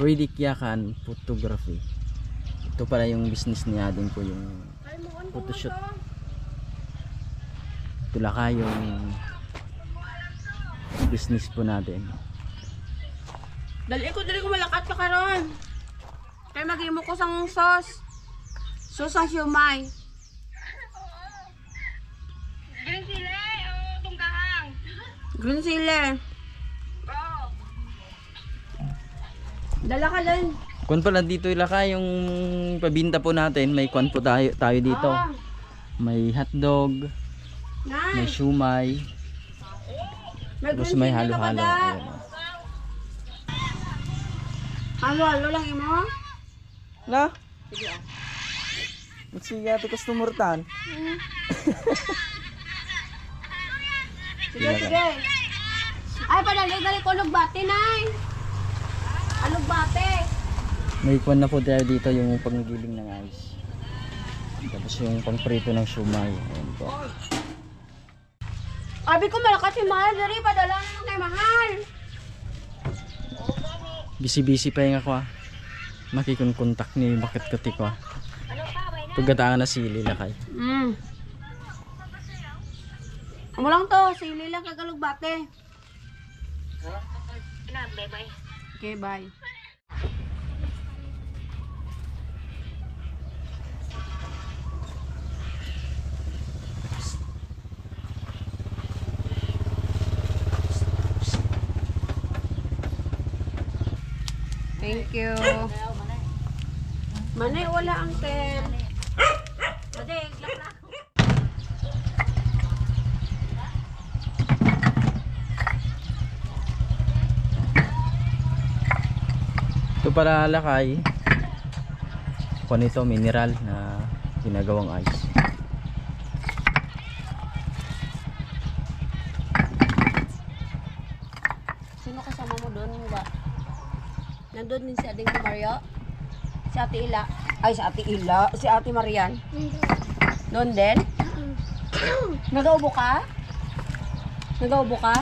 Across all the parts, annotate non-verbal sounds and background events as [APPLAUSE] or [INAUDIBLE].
Riddick Yakan Photography. Ito pala yung business niya din po yung photoshoot. Ito laka yung business po natin. Dali ko, dali ko malakat ka karon. Kaya mag-imo ko sang sauce. Sauce ang siumay. Green sila o tungkahang? Green sili. Dala ka din. Kung pala dito ilaka yung pabinta po natin, may kwan po tayo, tayo dito. Ah, May hotdog, may nice. shumai, May tapos green may ka pa halo-halo. Halo-halo lang imo. La, Sige ah. magsiga ito customer tan. Sige, sige. Ay, padali-dali ko lugbate, nay. Alugbate. May kwan na po tayo dito yung panggiling ng ice. Tapos yung pangprito ng shumai. Ayan po. Abi ko malakas si Mahal, dari padala na kay Mahal. Busy-busy pa yung ako ah. Makikon-contact ni Bakit Kati ko ah. Pagkataan na sili lakay. Mm. Amo lang to, sili lang kagalugbate. Ina, bye-bye. Okay, bye. Thank you. Manay, wala ang tel. Ito pala lakay. Kung ito mineral na ginagawang ice. Sino kasama mo doon? Ba? Nandun din si Ading Mario? Si Ate Ila? Ay, si Ate Ila. Si Ate Marian? Doon din? Nagaubo ka? Nagaubo ka?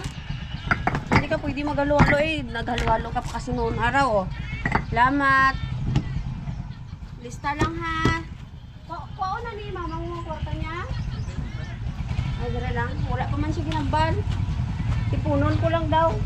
Hindi ka pwede maghalo-halo eh. Naghalo-halo ka pa kasi noon araw oh. Salamat. Lista lang ha. Kuha na ni mama mo kwarta niya. Ay, dara lang. Wala pa man siya ginambal. Tipunon ko lang daw.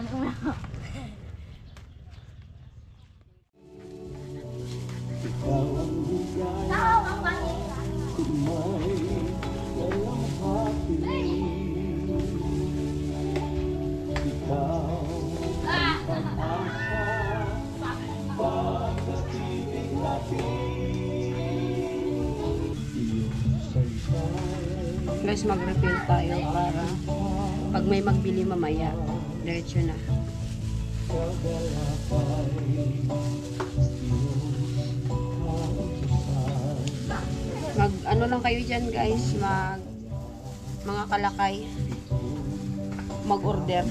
Piligsan ko na. Guys, mag-refill tayo para pag may magbili mamaya, diretso na. Mag ano lang kayo diyan, guys, mag mga kalakay mag-order.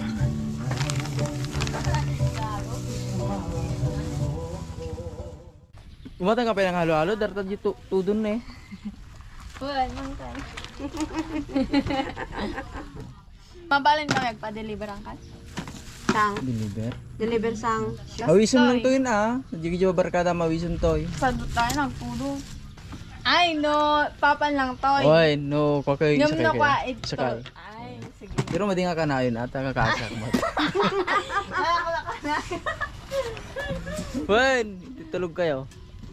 Umatang ka pa ng halo-halo, darta dito tudon na eh. Nang tayo. [LAUGHS] Mabalin ba nagpa-deliver ang kat? Sang Deliver. deliver sang Mawisun lang to yun ah. Sige jo barkada mawisun to. Sa doon tayo nagpulo. Ay, no. Papan lang to. Oy, no, kakay sakay kwa ito. Sakay. Ay, sige. Pero madinga ka na yun ata kakasak mo. Wen, tulog kayo.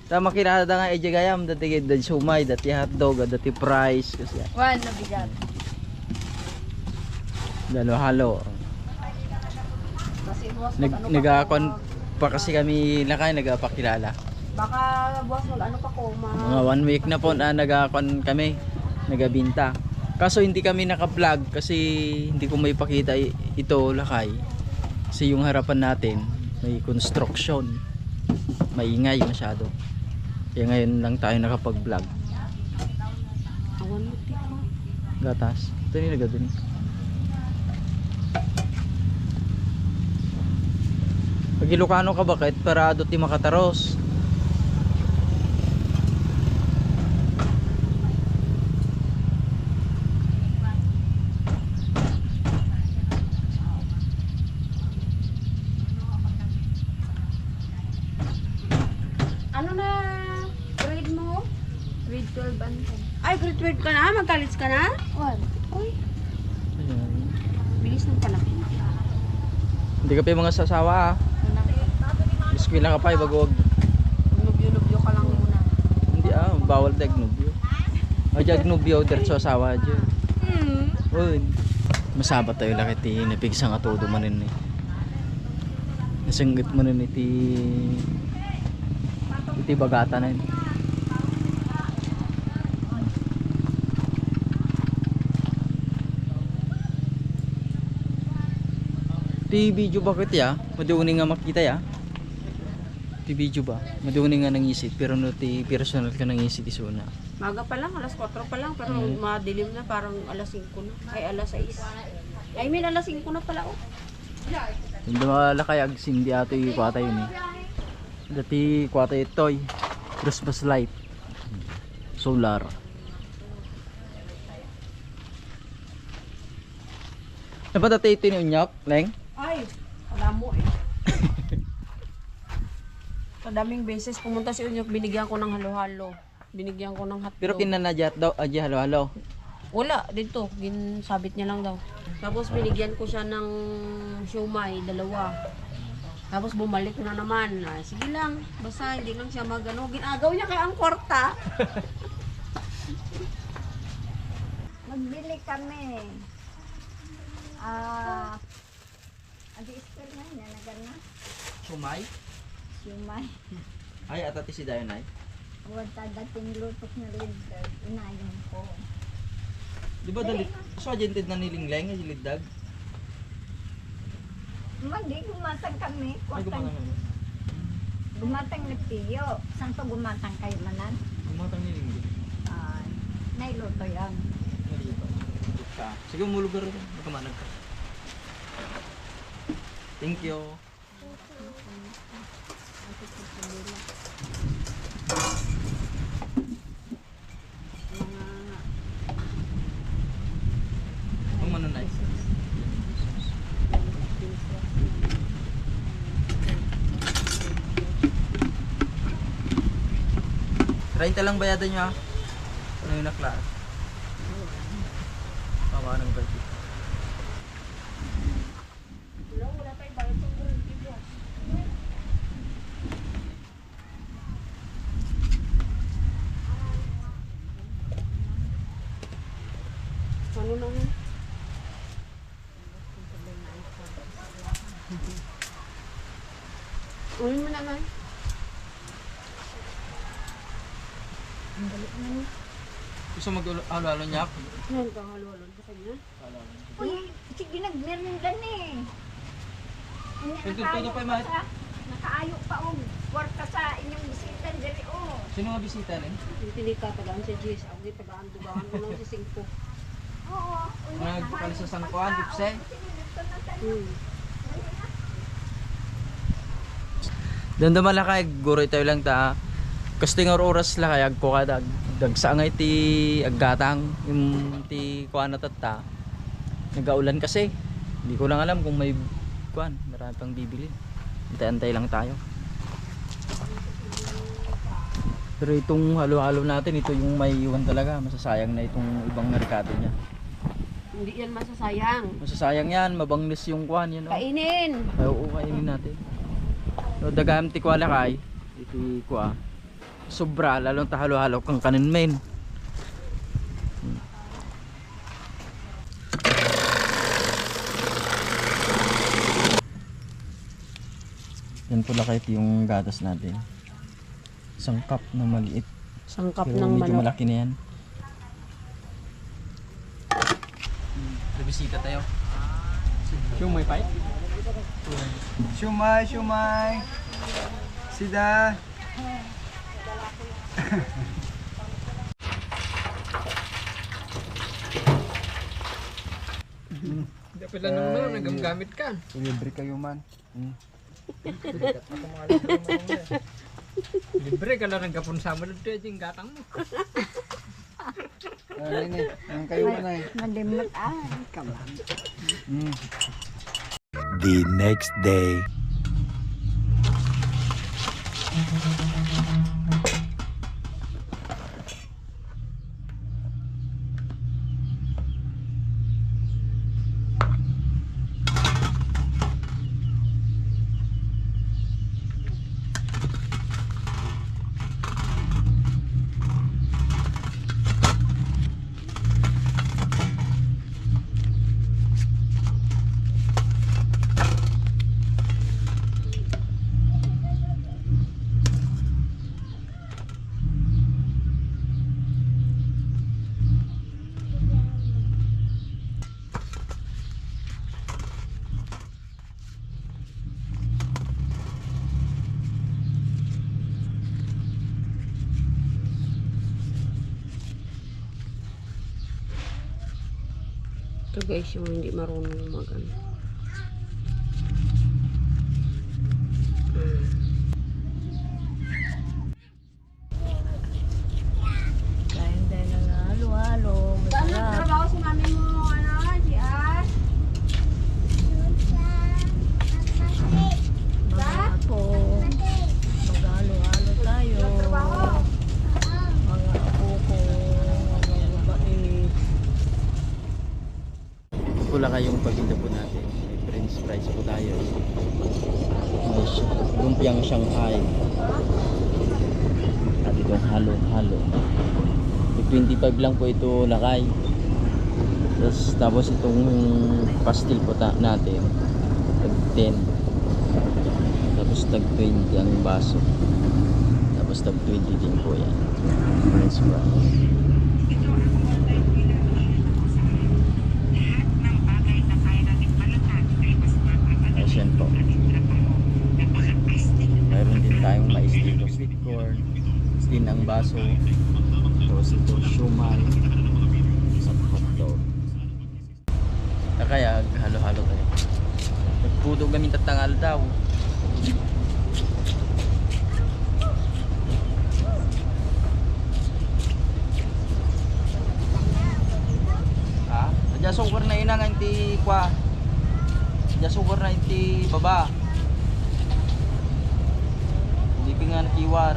Tama kinada nga eje gayam dati dati sumay, dati hotdog, dati fries kasi One, nabigat. dalo halo. Boss Nag ano pa pa kasi kami lakay nagapakilala. baka boss mag ano pa ko Mga one week na po na nagakon kami, nagabinta. Kaso hindi kami naka-vlog kasi hindi ko may pakita ito lakay. Kasi yung harapan natin may construction. Maingay masyado. Kaya ngayon lang tayo nakapag-vlog. Gatas. Ito ni nagado ni. Pag Ilocano ka bakit parado ti makataros. Ano na grade mo? Grade 12 ano? Ay, grade 12 ka na? Mag-college ka na? One. Uy, Ayan. bilis ng palaki. Hindi ka pa yung mga sasawa ah. Eskwela ka pa eh, bago wag. Nubyo-nubyo ka lang muna. Hindi ah, bawal dag nubyo. O jag nubyo diretso asawa dyan. Hmm. Uy. Masaba tayo lakit ti napigsang atodo manin eh. Nasanggit mo nun iti iti bagata na yun. Ti video bakit ya? Maduni nga makita ya? Ti video ba? Maduni nga nangisit pero no ti personal ka nangisit isuna. Maga pa lang, alas 4 pa lang, pero Mm. madilim na, parang alas 5 na. Ay, alas 6. I mean, alas 5 na pala, oh. Hindi malakay ag sindi ato yung kwata yun eh. Dati kwata itoy. Christmas light. Solar. Dapat dati ito yung unyok, Leng? Ay, alam mo eh. Kadaming beses pumunta si Unyok, binigyan ko ng halo-halo. Binigyan ko ng hotdog. Pero kinanadjat daw, aji halo halo. Wala, dito. Ginsabit niya lang daw. Tapos binigyan ko siya ng siomay, dalawa. Tapos bumalik na naman. Ah, sige lang, basta hindi lang siya magano. Ginagaw niya kay ang korta. [LAUGHS] Magbili kami. Ah, adi school na niya na Sumay. Ay, atati si Dayon ay. Wata dating lutok na leader. Inayon ko. Di ba dalit? So, agented na nilingleng, ay lidag. Mandi, gumatang kami. Ay, gumatang. gumatang na piyo. Saan to gumatang kayo manan? Gumatang nilingleng. Ay, nailuto yan. Sige, umulugar rin. Magkamanag ka. Thank you. Ang manunay. Renta lang bayadan nyo ha. Ano yung nakla? Tama ng budget. Ano na yun? Ulit mo naman. Gusto mag-alo-alo niya? Yan ka, halo-halo sa kanya. Uy, sige nagmerinda ni. Ano, Ito, nakaayo ito pa pa sa- Nakaayo pa og. Kwarta sa inyong bisita diri oh. Sino nga bisita rin? Yung pinika, tagaan si Jis. Ako di tagaan, dugaan ko lang si Singko. Oo. Mga nakaayo kalis sa sangkuan, sa- Gipse? oh, na. Hmm. Doon naman lang kay guro tayo lang ta. Kasi nga oras lang kay agpo ka dag dagsa nga iti aggatang yung ti kuan na tatta. Nagaulan kasi. Hindi ko lang alam kung may kuan, marami pang bibili. Antay-antay lang tayo. Pero itong halo-halo natin, ito yung may iwan talaga. Masasayang na itong ibang merkado niya. Hindi yan masasayang. Masasayang yan, mabanglis yung kuan yun. Oh. Kainin. Oo, kainin natin. So, dagam ti kwa lakay. Iti kwa. Sobra, lalong tahalo-halo kang kanin. Hmm. Yan po lakay yung gatas natin. Isang cup na maliit. Sangkap Pero ng medyo manok. malaki na yan. Bibisita tayo. Yung may pipe? Shumai, shumai. Sida. Hindi pala nung ano, nagagamit ka. Libre kayo man. Hmm. Libre ka lang ng kapon sa mo dito yung gatang mo. Ano ini? Ang kayo man ay. Nalimot ay, kaman. Hmm. The next day. Ito guys, yung hindi marunong mag ano. Kain tayo ng halo-halo. Saan Masarap. nagtrabaho si mami mo, ano, GR? Mga apo. Maghalo-halo tayo. Mga apo ko. Mga mabait. Pula kayong paginda po natin. May french fries po tayo. May lumpiang Shanghai. At itong halo-halo. May 25 lang po ito lakay. Tapos, tapos itong pastil po natin. Tag 10. Tapos tag 20 ang baso. Tapos tag 20 din po yan. French fries. Po. Mayroon din tayong mais dito, sweet corn, din ang baso, tapos ito, shumai, sa hotdog. Ah, Kaya halo-halo tayo. Nagputo kami tatangal daw. Ha? Adya sukar na ina nga inti kwa. Adya sukar na inti baba. Hindi ka nga nakiwar.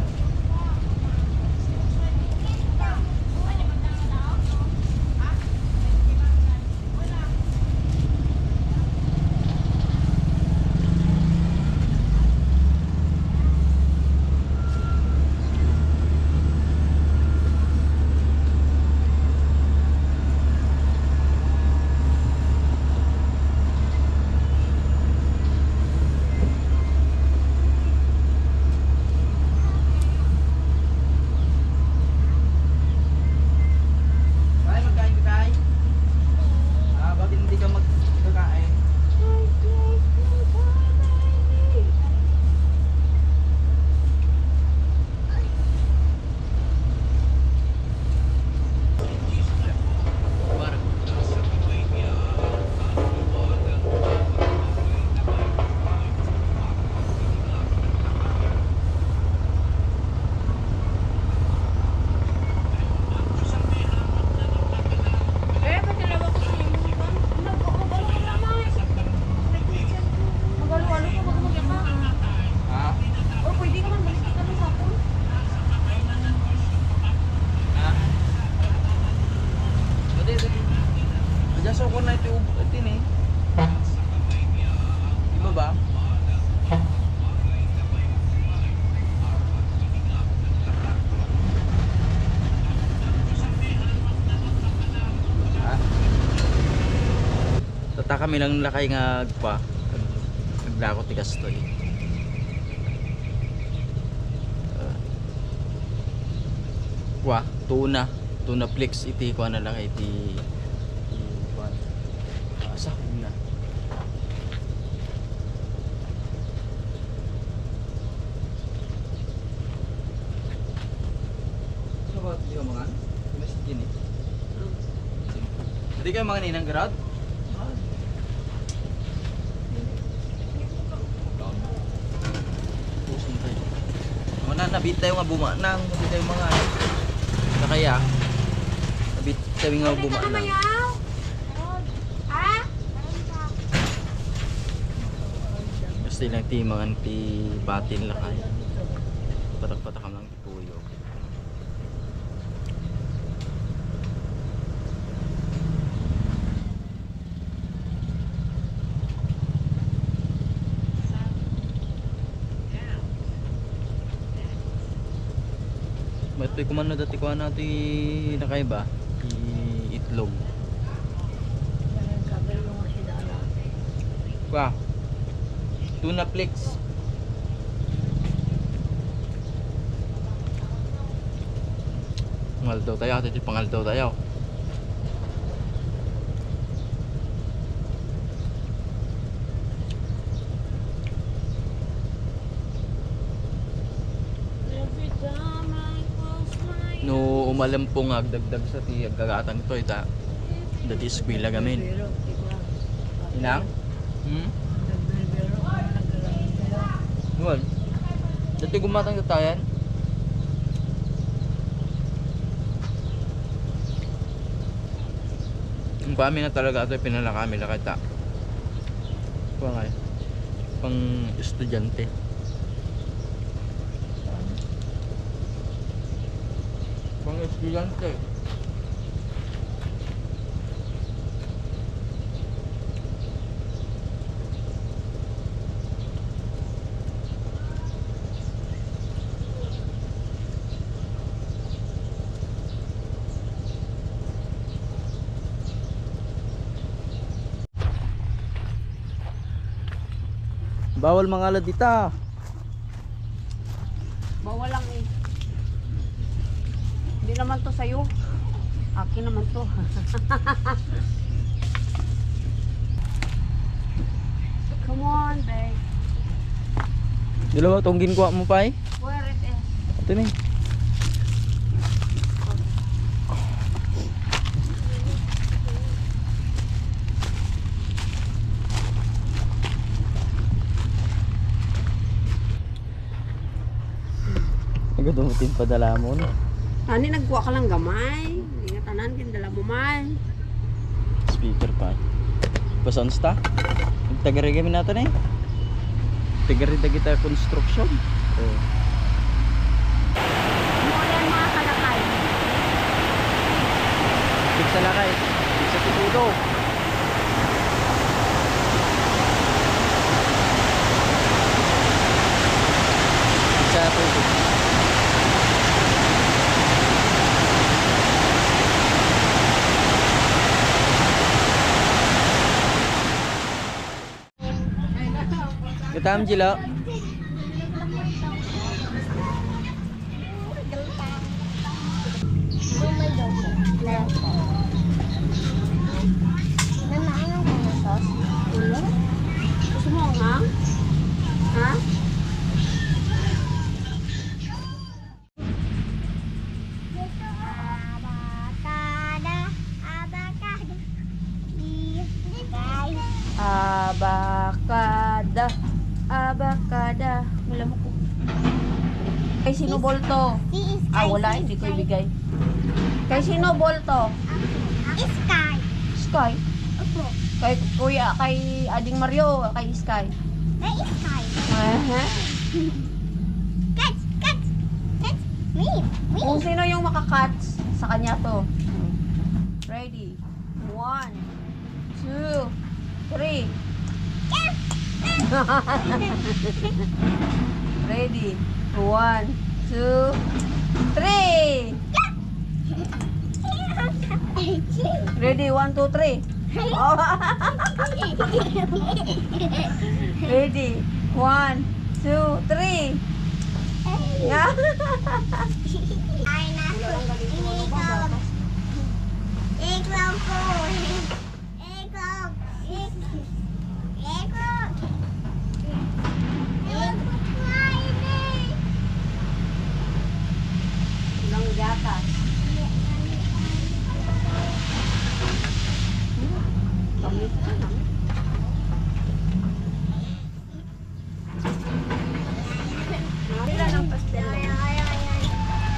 Kaya magkain ka kay? Ah, bakit hindi ka magkakain? Eh, pati lang ako sa inyo. Nagkakabalo ka naman. Magalo-alo ka, bago magyama. Ha? O, pwede ka man balik ka ng sapon. Ha? Dati, dati. Adya sukar na ito ubo ito ni. Di ba ba? Ha? Tata kami lang lakay nga agpa. Naglako ti kastoy. Uh, kwa, tuna. Tuna flakes iti kwa na lang iti iti kwan. Sahog na. Ano ba ito mga? Mas gini. Hindi kayo mga ninang grad? Pusong tayo. Mga na, nabit tayo nga bumanang. Nabit tayo mga ano. Na kaya, nabit tayo nga bumanang. Gusto lang ti mga ti batin lakay. Patak-patak lang ti tuyo. Matoy kumano dati ko na ti nakay ba? Ti itlog. Wow. Tuna flakes. Pangaldaw tayo, ate, pangaldaw tayo. No umalampong agdagdag sa ti agkagatang to ita. Dati eskwela gamin. Inang? Hmm? Well, dati gumatang sa tayan. Ang kami na talaga ito pinala kami lakita. Nga eh. Pang estudyante. Estudyante. Bawal mga ladita. Bawal lang eh. Hindi naman to sa'yo. Akin naman to. [LAUGHS] Come on, babe. Dalawa tong ginkuha mo pa eh. Where it is? Ito ni. Nagadumutin pa dala mo no. Ani nagkuha ka lang gamay. Nga tanan kindala mo man. Speaker pa. Pasan sta? Tagari kami natin eh. Tagari na kita construction. Oh. Yan mga kalakay? Fix sa lakay. Fix sa titudo. Fix sa tudo. काम जिला bolto? Ah, wala. Hindi ko ibigay. Kay sino bolto? Sky. Sky. Opo. Kay kuya, kay Ading Mario, kay Sky. Ay, Sky. Aha. Catch, catch. Catch. Me. Me. Kung sino yung makakats, sa kanya to. Ready? One, two, three. [LAUGHS] Ready? One, two, three. Ready? One, two, three. Oh. [LAUGHS] Ready? One, two, three. Yeah. Ay, naku. Ikaw. gatas.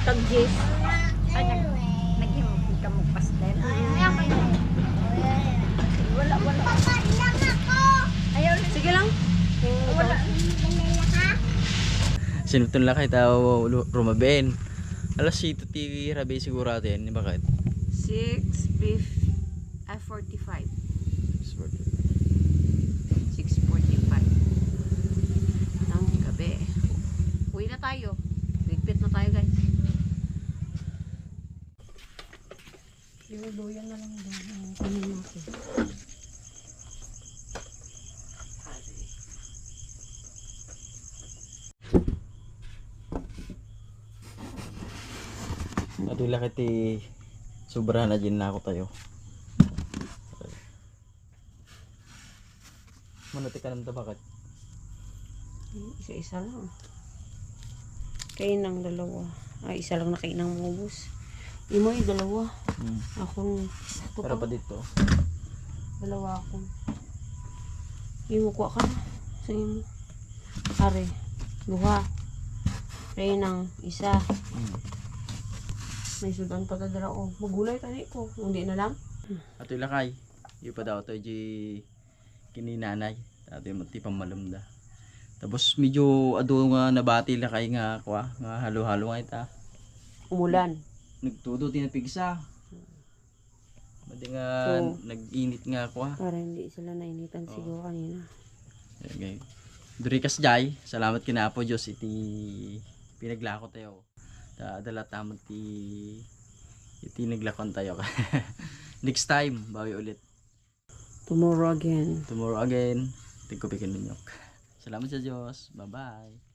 Tag-jis. Ay, nag-himog ka mong sige lang. Wala. Sinutun lang kayo tao. Alas 7 ti rabi siguro atin. Bakit? 6, 5, ah, 45. 6.45 ng gabi. Uwi na tayo. Ligpit na tayo guys. Luluyan na lang daw. Ang kunin natin. Adila kiti sobrahan na din na ako tayo. Manati ka nang bakit? Isa-isa lang. Kainang dalawa. Ay, isa lang na kainang mubos. Imo yung dalawa. Hmm. Ako, ito Pero pa. dito. Dalawa ako. Imo ko ka na. Sa imo. Are. Duha. Kainang isa. Hmm. May sudan pa tadala ko. Magulay tani ko. Hindi na lang. Ato ilakay. Yung pa daw to ji kininanay. Dati mo ti pamalumda. Tapos medyo ado nga nabati la kay nga kwa nga halo-halo nga ita. Umulan. Nagtudo din na pigsa. Madi nga Oo. nag-init nga kwa. Para hindi sila nainitan siguro kanina. Okay. Durikas jay, salamat kina po Diyos iti pinaglako tayo. Ta dala tamon ti iti naglakon tayo. [LAUGHS] Next time, bawi ulit. Tomorrow again. Tomorrow again, tigko pikin ninyok. [LAUGHS] Salamat sa Diyos. Bye-bye.